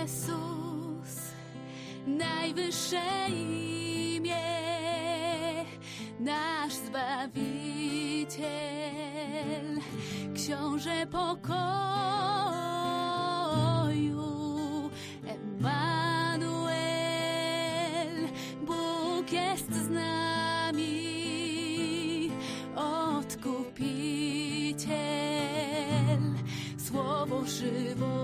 Jezus, najwyższe imię, nasz Zbawiciel, Książę pokoju, Słowo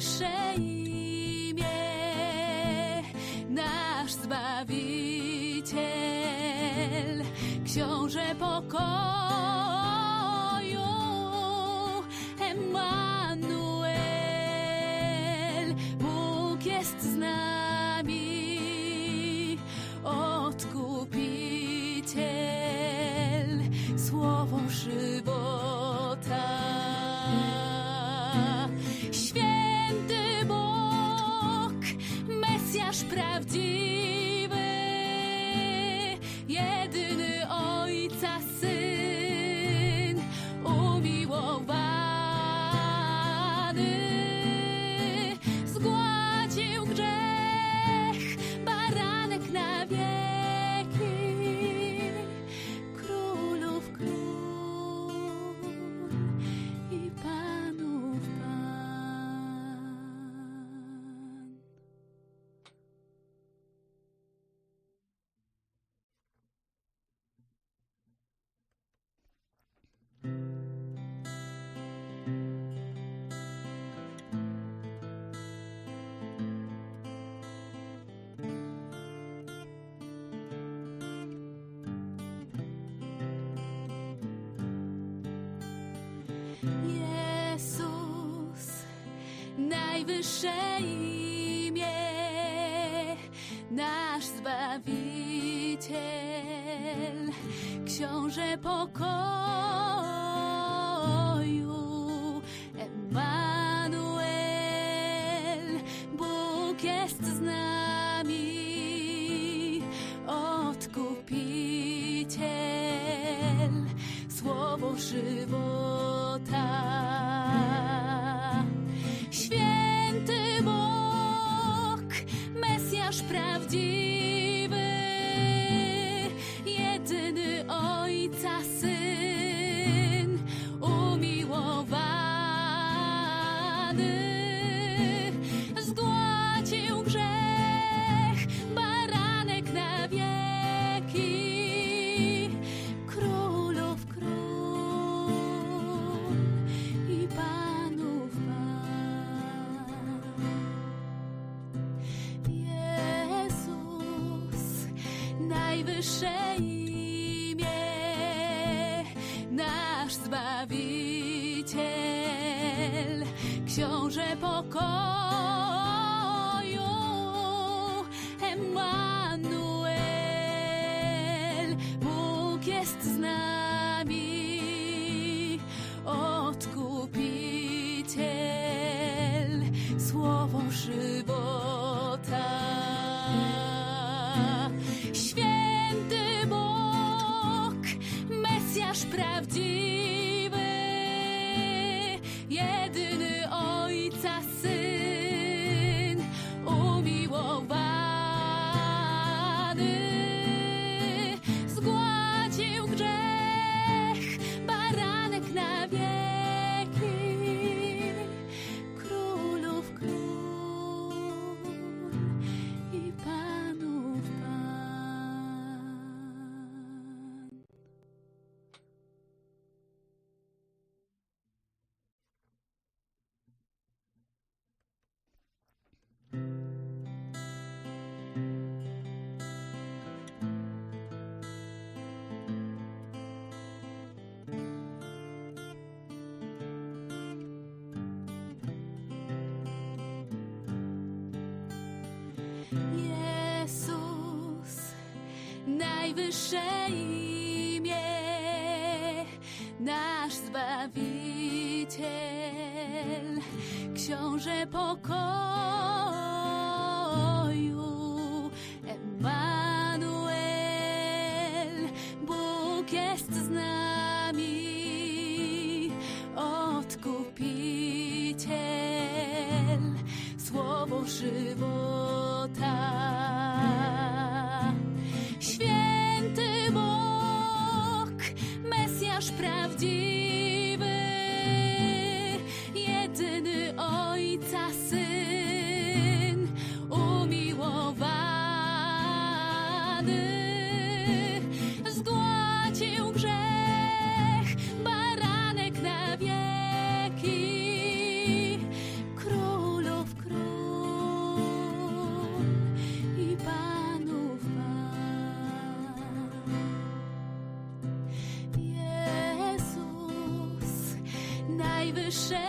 najwyższe imię, nasz Zbawiciel, Książę pokoju, Emmanuel, Bóg jest z nami, Odkupiciel, Słowo żywota. Najwyższe imię, nasz Zbawiciel, Książę pokoju, Emmanuel, Bóg jest z nami, Odkupiciel, Słowo żywota. Imię, nasz Zbawiciel, Książę pokoju, Emmanuel, Bóg jest z nami, Odkupiciel, Słowo żywota. Najwyższe imię, nasz Zbawiciel, Książę pokoju, Emanuel, Bóg jest z nami, Odkupiciel, Słowo żywota. Najwyższe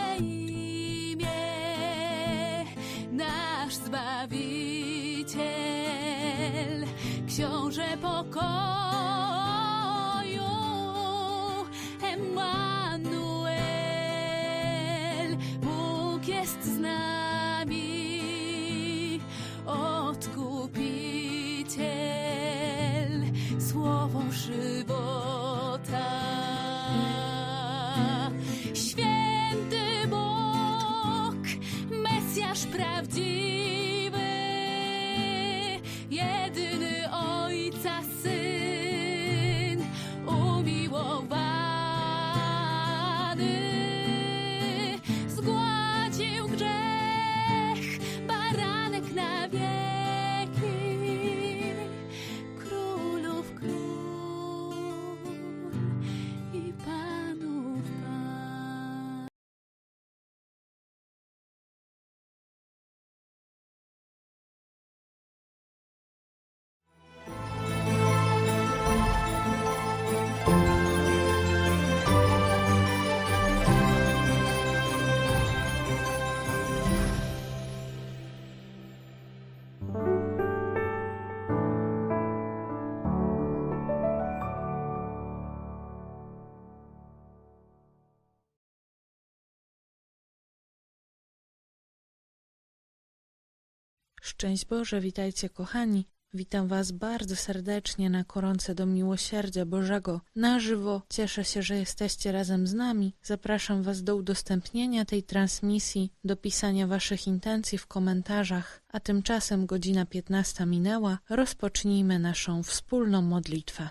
Szczęść Boże, witajcie kochani. Witam Was bardzo serdecznie na koronce do miłosierdzia Bożego. Na żywo cieszę się, że jesteście razem z nami. Zapraszam Was do udostępnienia tej transmisji, do pisania Waszych intencji w komentarzach. A tymczasem godzina 15 minęła. Rozpocznijmy naszą wspólną modlitwę.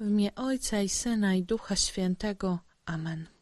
W imię Ojca i Syna i Ducha Świętego. Amen.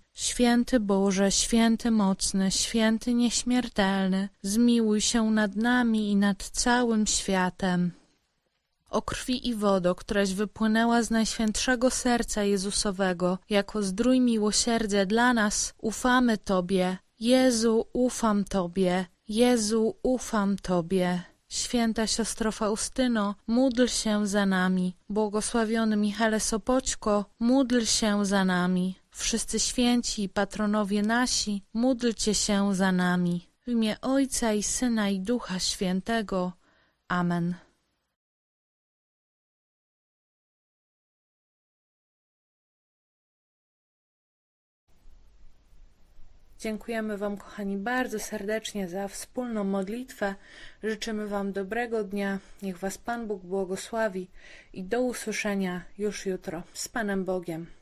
Święty Boże, święty mocny, święty nieśmiertelny, zmiłuj się nad nami i nad całym światem. O krwi i wodo, któraś wypłynęła z najświętszego serca Jezusowego, jako zdrój miłosierdzia dla nas, ufamy Tobie. Jezu, ufam Tobie. Jezu, ufam Tobie. Święta siostro Faustyno, módl się za nami. Błogosławiony Michale Sopoćko, módl się za nami. Wszyscy święci i patronowie nasi, módlcie się za nami. W imię Ojca i Syna i Ducha Świętego. Amen. Dziękujemy Wam, kochani, bardzo serdecznie za wspólną modlitwę. Życzymy Wam dobrego dnia. Niech Was Pan Bóg błogosławi i do usłyszenia już jutro. Z Panem Bogiem.